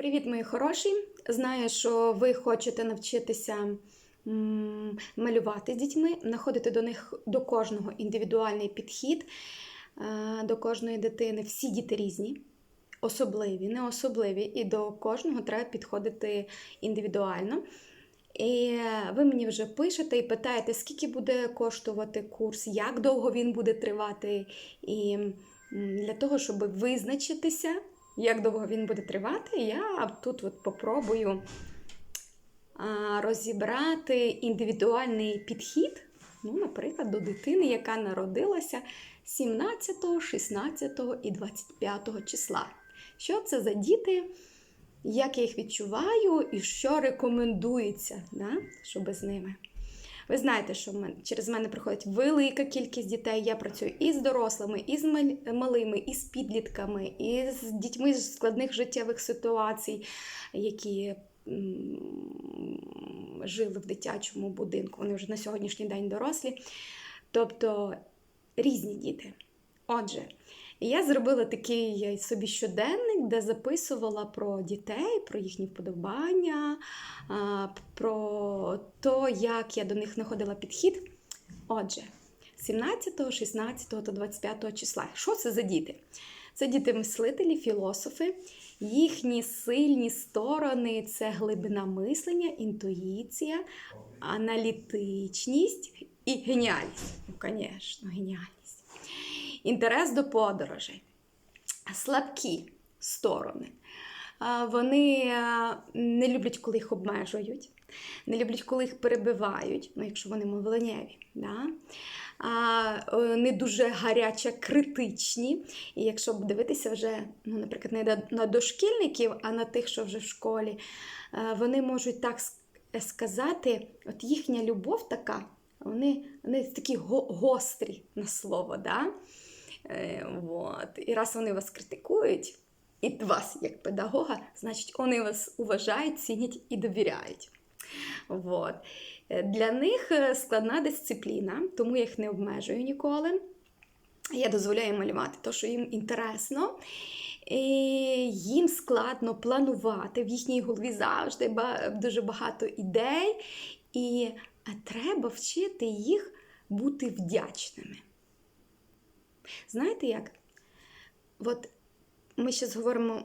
Привіт, мої хороші! Знаю, що ви хочете навчитися малювати з дітьми, знаходити до них до кожного індивідуальний підхід, е, до кожної дитини. Всі діти різні, особливі, не особливі, і до кожного треба підходити індивідуально. І ви мені вже пишете і питаєте, скільки буде коштувати курс, як довго він буде тривати. І для того, щоб визначитися, як довго він буде тривати, я тут от попробую розібрати індивідуальний підхід, ну, наприклад, до дитини, яка народилася 17, 16 і 25 числа. Що це за діти? Як я їх відчуваю і що рекомендується, да, щоб з ними. Ви знаєте, що через мене приходить велика кількість дітей. Я працюю і з дорослими, і з малими, і з підлітками, і з дітьми з складних життєвих ситуацій, які жили в дитячому будинку. Вони вже на сьогоднішній день дорослі. Тобто різні діти. Отже, я зробила такий собі щоденник, де записувала про дітей, про їхні вподобання, про те, як я до них знаходила підхід. Отже, 17, 16 та 25 числа. Що це за діти? Це діти-мислителі, філософи. Їхні сильні сторони це глибина мислення, інтуїція, аналітичність і геніальність. Ну, звісно, геніальність. Інтерес до подорожей. Слабкі сторони. Вони не люблять, коли їх обмежують, не люблять, коли їх перебивають, ну, якщо вони мовленнєві. Да? А, е, не дуже гаряче критичні. І якщо дивитися вже, ну, наприклад, не на- дошкільників, а на тих, що вже в школі, е, вони можуть так сказати, от їхня любов така, вони, вони такі го- гострі на слово. Да? Е, вот. І раз вони вас критикують, і вас як педагога, значить, вони вас уважають, цінять і довіряють. Вот. Е, Для них е, складна дисципліна, тому я їх не обмежую ніколи. Я дозволяю малювати те, що їм інтересно. І їм складно планувати. В їхній голові завжди дуже багато ідей, і е, треба вчити їх бути вдячними. Знаєте як? От ми зараз говоримо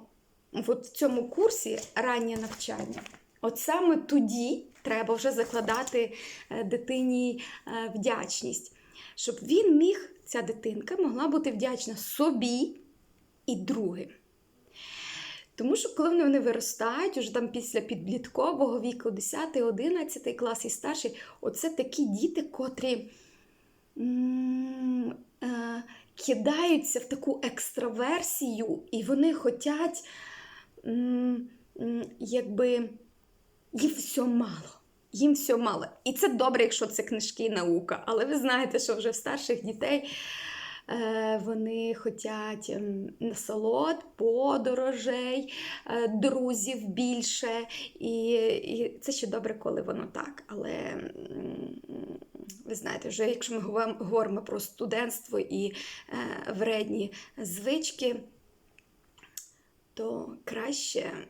от в цьому курсі раннє навчання. От саме тоді треба вже закладати е, дитині е, вдячність, щоб він міг, ця дитинка могла бути вдячна собі і другим. Тому що коли вони виростають, уже там після підліткового віку, 10, 11 клас і старший, оце такі діти, котрі м, е, кидаються в таку екстраверсію, і вони хочуть, якби їм все мало. Їм все мало. І це добре, якщо це книжки і наука. Але ви знаєте, що вже в старших дітей е, вони хочуть ем, насолод, подорожей, е, друзів більше. І, і це ще добре, коли воно так. Але ви знаєте, вже якщо ми говоримо- про студентство і е, вредні звички, то краще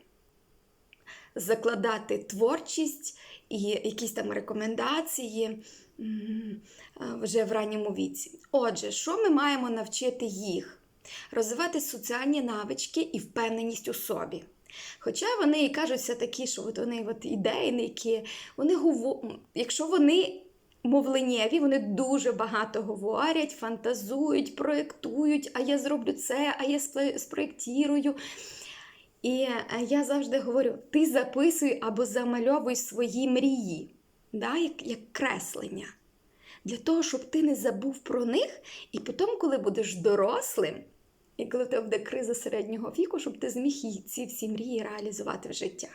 закладати творчість і якісь там рекомендації е, вже в ранньому віці. Отже, що ми маємо навчити їх? Розвивати соціальні навички і впевненість у собі. Хоча вони і кажуться такі, що от вони от ідейники, вони якщо вони мовленнєві, вони дуже багато говорять, фантазують, проєктують, а я зроблю це, а я спро- спроєктірую. І е, я завжди говорю: ти записуй або замальовуй свої мрії, да, як, як креслення. Для того, щоб ти не забув про них, і потім, коли будеш дорослим, і коли в тебе буде криза середнього віку, щоб ти зміг ці всі мрії реалізувати в життя.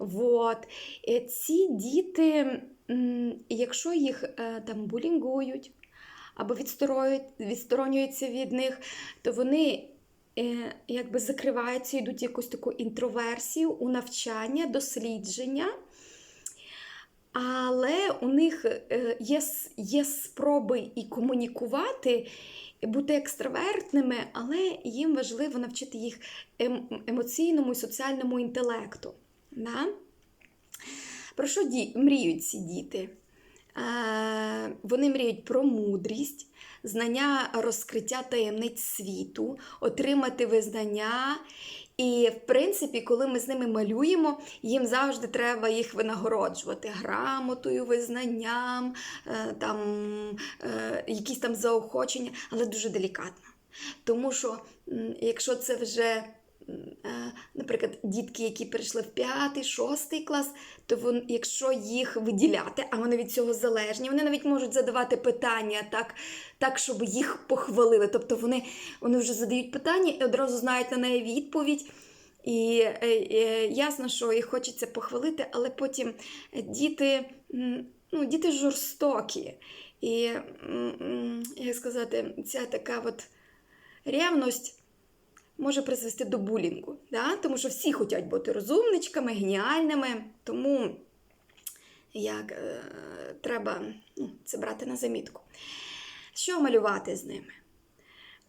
Вот. Е, Ці діти, якщо їх е, там булінгують або відсторонюються від них, то вони е, якби закриваються, йдуть якусь таку інтроверсію у навчання, дослідження. Але у них е, є, є спроби і комунікувати, бути екстравертними, але їм важливо навчити їх ем- емоційному і соціальному інтелекту. Да? Про що ді- мріють ці діти? Е, Вони мріють про мудрість, знання розкриття таємниць світу, отримати визнання. І, в принципі, коли ми з ними малюємо, їм завжди треба їх винагороджувати грамотою, визнанням, е, там, е, якісь там заохочення, але дуже делікатно. Тому що, якщо це вже наприклад, дітки, які перейшли в п'ятий, шостий клас, то вон, якщо їх виділяти, а вони від цього залежні, вони навіть можуть задавати питання так, так щоб їх похвалили. Тобто вони, вони вже задають питання і одразу знають на неї відповідь. І е, е, ясно, що їх хочеться похвалити, але потім діти, ну, діти жорстокі. І, як сказати, ця така от ревність може призвести до булінгу. Да? Тому що всі хочуть бути розумничками, геніальними. Тому як, е, треба ну, це брати на замітку. Що малювати з ними?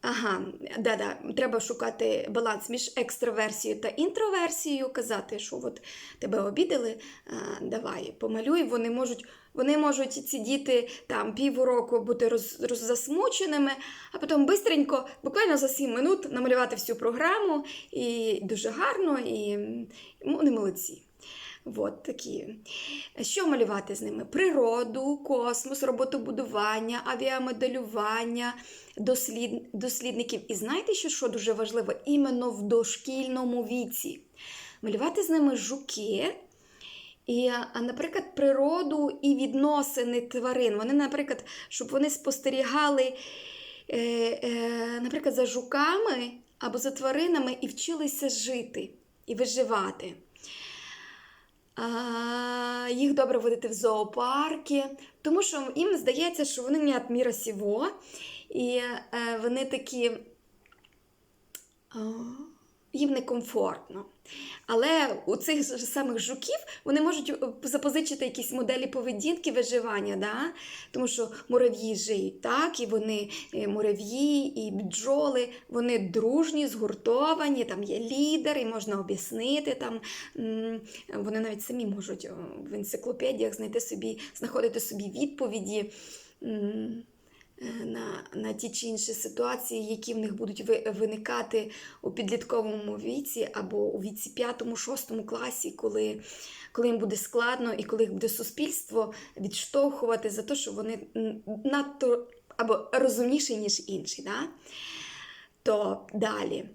Ага, да-да, треба шукати баланс між екстраверсією та інтроверсією, казати, що от тебе обідали, а, давай, помалюй. Вони можуть, вони можуть ці діти там півроку бути роз, роззасмученими, а потім бистренько, буквально за 7 минут намалювати всю програму і дуже гарно, і вони молодці. От такі. Що малювати з ними? Природу, космос, роботобудування, авіамоделювання, дослід... дослідників. І знаєте, що, що дуже важливо? Іменно в дошкільному віці. Малювати з ними жуки. І, наприклад, природу і відносини тварин. Вони, наприклад, щоб вони спостерігали, е, е, наприклад, за жуками або за тваринами і вчилися жити і виживати. А, їх добре водити в зоопарки, тому що їм здається, що вони не міра сього, і е, вони такі. Їм некомфортно. Але у цих ж самих жуків вони можуть е, запозичити якісь моделі поведінки виживання, да? тому що мурав'ї жиють так, і вони е, мурав'ї, і бджоли, вони дружні, згуртовані, там є лідер, і можна об'яснити. Там, Вони навіть самі можуть в енциклопедіях знайти собі, знаходити собі відповіді. Е, На, на ті чи інші ситуації, які в них будуть виникати у підлітковому віці або у віці 5-6 класі, коли, коли їм буде складно і коли їх буде суспільство відштовхувати за те, що вони надто або розумніші, ніж інші. Да? То далі.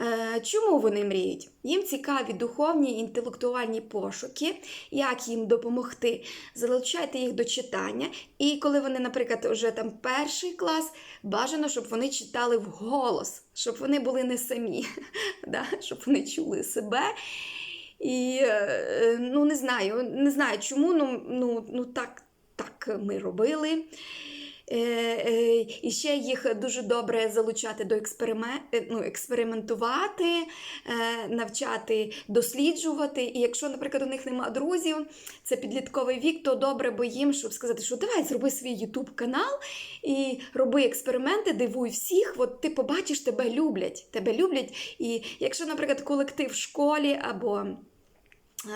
Е, Чому вони мріють? Їм цікаві духовні і інтелектуальні пошуки, як їм допомогти. Залучайте їх до читання. І коли вони, наприклад, вже там перший клас, бажано, щоб вони читали вголос, щоб вони були не самі, да? щоб вони чули себе. І е, ну не знаю, не знаю чому, ну, ну, ну так, так ми робили. Е, е, І ще їх дуже добре залучати до експеримен... е, ну, експериментувати, навчати досліджувати. І якщо, наприклад, у них нема друзів, це підлітковий вік, то добре бо їм, щоб сказати, що давай зроби свій YouTube канал і роби експерименти, дивуй всіх. От ти побачиш, тебе люблять. Тебе люблять. І якщо, наприклад, колектив в школі або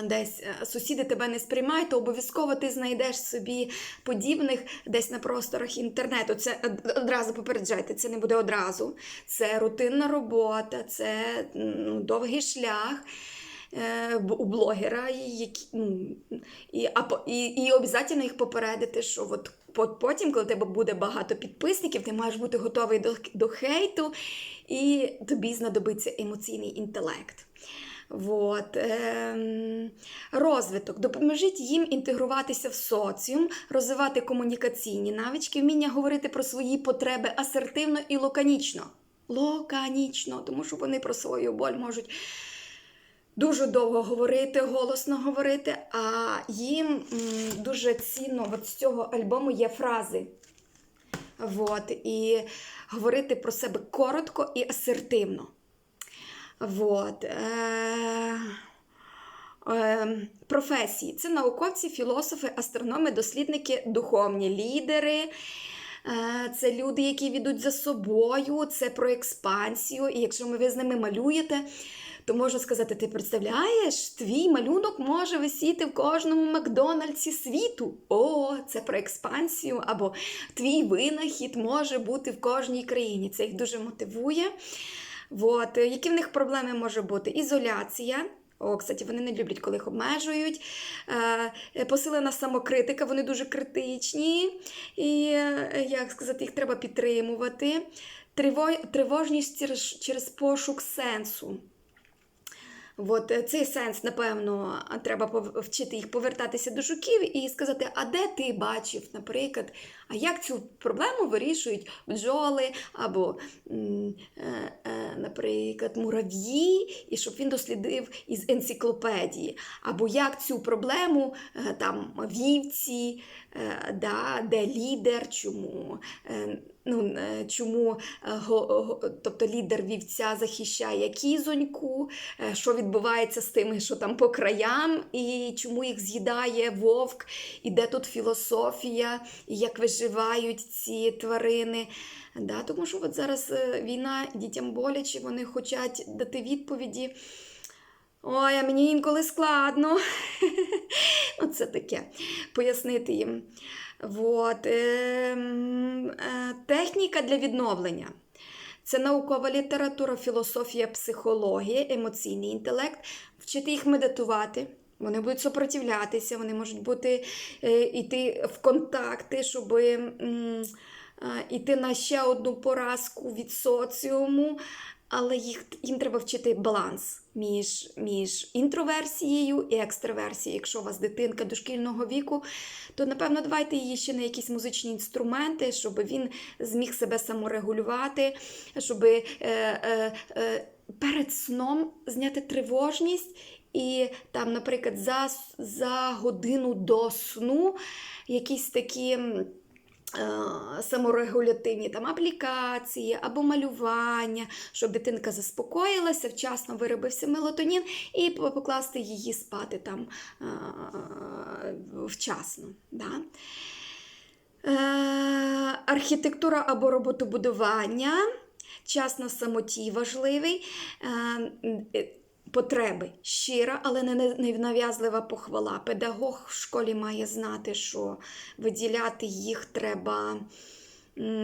десь е, сусіди тебе не сприймають, то обов'язково ти знайдеш собі подібних десь на просторах інтернету. Це одразу попереджайте, це не буде одразу. Це рутинна робота, це ну, довгий шлях. е, У блогера, які, ну, і, і, і обов'язково їх попередити, що от потім, коли тебе буде багато підписників, ти маєш бути готовий до, до хейту, і тобі знадобиться емоційний інтелект. Вот. ем, Розвиток. Допоможіть їм інтегруватися в соціум, розвивати комунікаційні навички, вміння говорити про свої потреби асертивно і лаконічно. Лаконічно, тому що вони про свою боль можуть дуже довго говорити, голосно говорити, а їм дуже цінно от з цього альбому є фрази. Вот, і говорити про себе коротко і асертивно. Вот. Е, е, професії це науковці, філософи, астрономи, дослідники, духовні лідери. Е, Це люди, які ведуть за собою, це про експансію. І якщо ви з ними малюєте, то можу сказати: ти представляєш, твій малюнок може висіти в кожному Макдональдсі світу. О, це про експансію, або твій винахід може бути в кожній країні. Це їх дуже мотивує. От. Які в них проблеми може бути? Ізоляція. О, кстати, вони не люблять, коли їх обмежують. Е, посилена самокритика, вони дуже критичні. І, е, як сказати, їх треба підтримувати. Тривожність через пошук сенсу. От е, цей сенс, напевно, треба пов- вчити їх повертатися до жуків і сказати, а де ти бачив, наприклад, а як цю проблему вирішують бджоли або, е, е, наприклад, мурав'ї, і щоб він дослідив із енциклопедії, або як цю проблему там вівці, да, де лідер, чому. Ну, е, чому е, тобто лідер вівця захищає кізоньку, е, що відбувається з тими, що там по краям, і чому їх з'їдає вовк, і де тут філософія, і як виживають ці тварини. Да, тому що от зараз війна, дітям боляче, вони хочуть дати відповіді. Ой, а мені інколи складно. ну, це таке пояснити їм. Вот. ем, е, техніка для відновлення. Це наукова література, філософія, психологія, емоційний інтелект. Вчити їх медитувати. Вони будуть супротивлятися, вони можуть бути е, йти в контакти, щоб м, е, йти на ще одну поразку від соціуму. Але їх, їм треба вчити баланс між, між інтроверсією і екстраверсією. Якщо у вас дитинка дошкільного віку, то напевно давайте її ще на якісь музичні інструменти, щоб він зміг себе саморегулювати, щоб е, е, е, перед сном зняти тривожність. І там, наприклад, за, за годину до сну якісь такі. Е, Саморегулятивні там аплікації або малювання, щоб дитинка заспокоїлася, вчасно виробився мелатонін, і покласти її спати там е, вчасно. Да? Е, архітектура або роботобудування, час на самоті важливий. Потреби щира, але не нав'язлива похвала. Педагог в школі має знати, що виділяти їх треба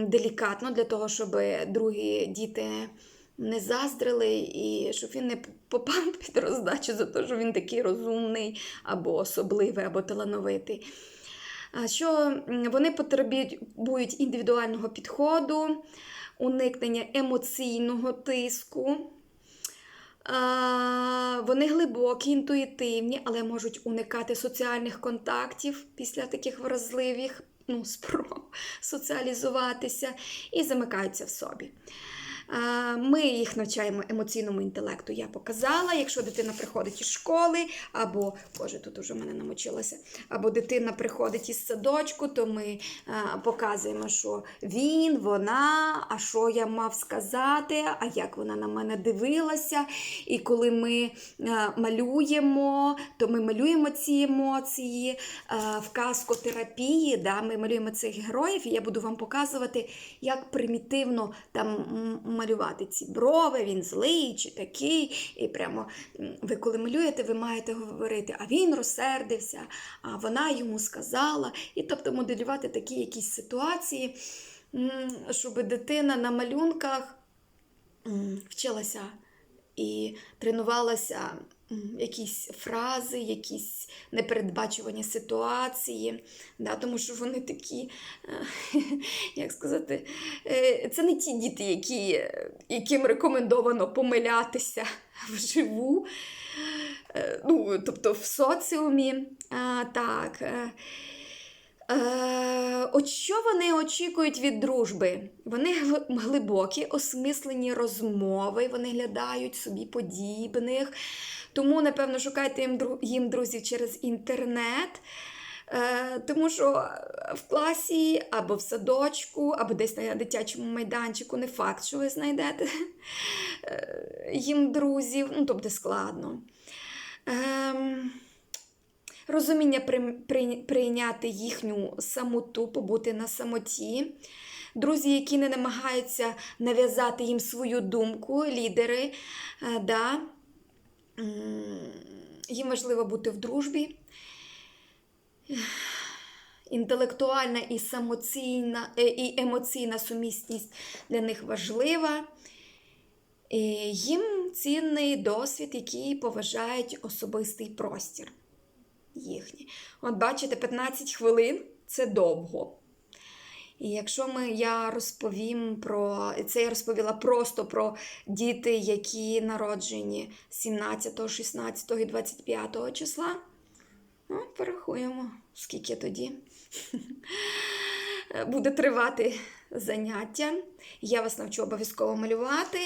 делікатно для того, щоб другі діти не заздрили, і щоб він не попав під роздачу за те, що він такий розумний, або особливий, або талановитий. Що вони потребують індивідуального підходу, уникнення емоційного тиску. Вони глибокі, інтуїтивні, але можуть уникати соціальних контактів після таких вразливих ну, спроб соціалізуватися і замикаються в собі. Ми їх навчаємо емоційному інтелекту, я показала. Якщо дитина приходить із школи, або, боже, тут уже мене намочилося, або дитина приходить із садочку, то ми показуємо, що він, вона, а що я мав сказати, а як вона на мене дивилася. І коли ми малюємо, то ми малюємо ці емоції в казкотерапії, да, ми малюємо цих героїв, і я буду вам показувати, як примітивно там малювати ці брови, він злий чи такий. І прямо ви коли малюєте, ви маєте говорити, а він розсердився, а вона йому сказала. І тобто моделювати такі якісь ситуації, щоб дитина на малюнках вчилася і тренувалася якісь фрази, якісь непередбачувані ситуації, да, тому що вони такі, е, як сказати, е, це не ті діти, які, яким рекомендовано помилятися вживу, е, ну, тобто в соціумі. Так. Е, Е, от що вони очікують від дружби? Вони глибокі, осмислені розмови, вони глядають собі подібних. Тому, напевно, шукайте їм, друзів через інтернет. Е, тому що в класі або в садочку, або десь на дитячому майданчику не факт, що ви знайдете е, їм друзів, ну, тобто складно. Ем, Розуміння при- при- прийняти їхню самоту, побути на самоті, друзі, які не намагаються нав'язати їм свою думку, лідери. е, Да. Їм важливо бути в дружбі. Інтелектуальна і самоційна, е, і емоційна сумісність для них важлива. Їм цінний досвід, який поважають особистий простір їхній. От бачите, 15 хвилин це довго. І якщо ми, я розповім про це, я розповіла просто про діти, які народжені 17, 16 і 25 числа. Ну, порахуємо, скільки тоді буде тривати заняття. Я вас навчу обов'язково малювати,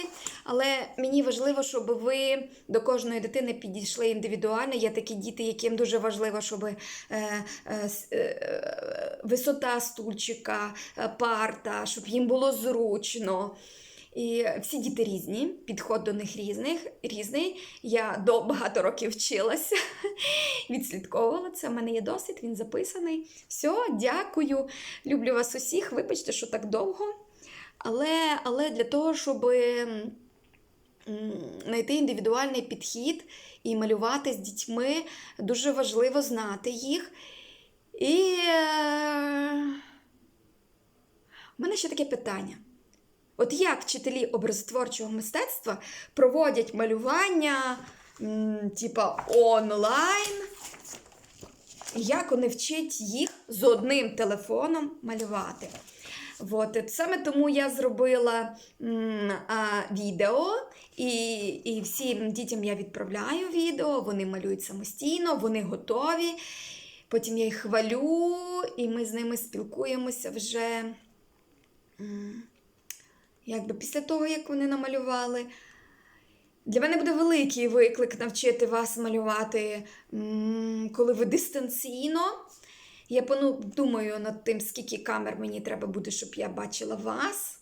але мені важливо, щоб ви до кожної дитини підійшли індивідуально. Є такі діти, яким дуже важливо, щоб е, е, е, висота стульчика, е, парта, щоб їм було зручно. І всі діти різні, підход до них різних, різний. Я до багато років вчилася, відслідковувала це. У мене є досвід, він записаний. Все, дякую. Люблю вас усіх. Вибачте, що так довго. Але, але для того, щоб знайти індивідуальний підхід і малювати з дітьми, дуже важливо знати їх. І е, у мене ще таке питання. От як вчителі образотворчого мистецтва проводять малювання, типа онлайн, як вони вчать їх з одним телефоном малювати? От, саме тому я зробила м, а, відео, і, і всім дітям я відправляю відео, вони малюють самостійно, вони готові. Потім я їх хвалю, і ми з ними спілкуємося вже. м, Якби після того, як вони намалювали. Для мене буде великий виклик навчити вас малювати, коли ви дистанційно. Я думаю над тим, скільки камер мені треба буде, щоб я бачила вас,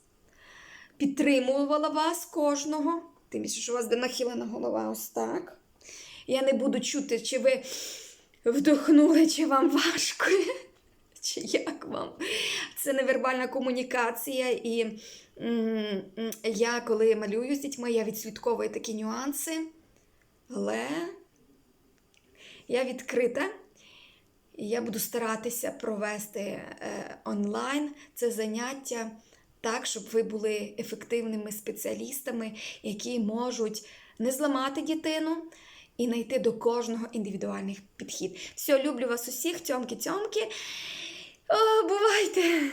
підтримувала вас кожного. Тим більше, що у вас де нахилена голова ось так. Я не буду чути, чи ви вдохнули, чи вам важко. Це невербальна комунікація. І я, коли малюю з дітьми, я відслідковую такі нюанси. Але я відкрита. Я буду старатися провести е, онлайн це заняття так, щоб ви були ефективними спеціалістами, які можуть не зламати дитину і знайти до кожного індивідуальний підхід. Все, люблю вас усіх, тьомки-тьомки. О, бувайте!